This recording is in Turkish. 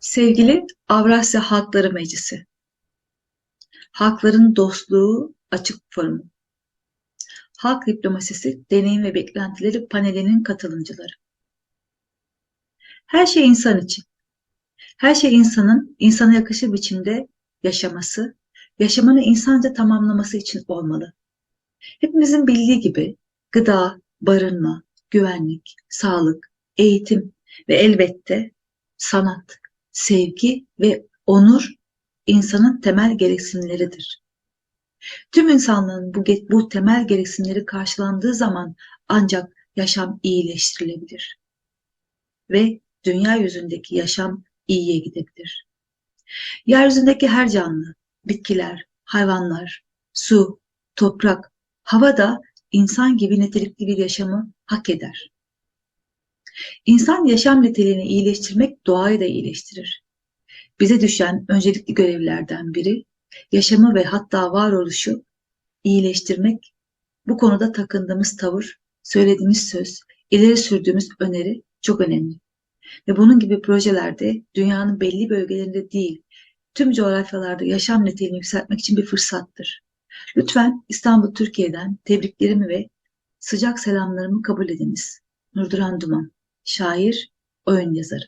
Sevgili Avrasya Halkları Meclisi, Halkların Dostluğu Açık Forumu, Halk Diplomasisi Deneyim ve Beklentileri panelinin katılımcıları. Her şey insan için. Her şey insanın insana yakışır biçimde yaşaması, yaşamını insanca tamamlaması için olmalı. Hepimizin bildiği gibi gıda, barınma, güvenlik, sağlık, eğitim ve elbette sanat, sevgi ve onur insanın temel gereksinimleridir. Tüm insanlığın bu, bu temel gereksinimleri karşılandığı zaman ancak yaşam iyileştirilebilir. Ve dünya yüzündeki yaşam iyiye gidebilir. Yeryüzündeki her canlı, bitkiler, hayvanlar, su, toprak, hava da insan gibi nitelikli bir yaşamı hak eder. İnsan yaşam niteliğini iyileştirmek doğayı da iyileştirir. Bize düşen öncelikli görevlerden biri yaşamı ve hatta varoluşu iyileştirmek. Bu konuda takındığımız tavır, söylediğimiz söz, ileri sürdüğümüz öneri çok önemli. Ve bunun gibi projelerde dünyanın belli bölgelerinde değil, tüm coğrafyalarda yaşam niteliğini yükseltmek için bir fırsattır. Lütfen İstanbul Türkiye'den tebriklerimi ve sıcak selamlarımı kabul ediniz. Nurduran Duman, şair, oyun yazarı.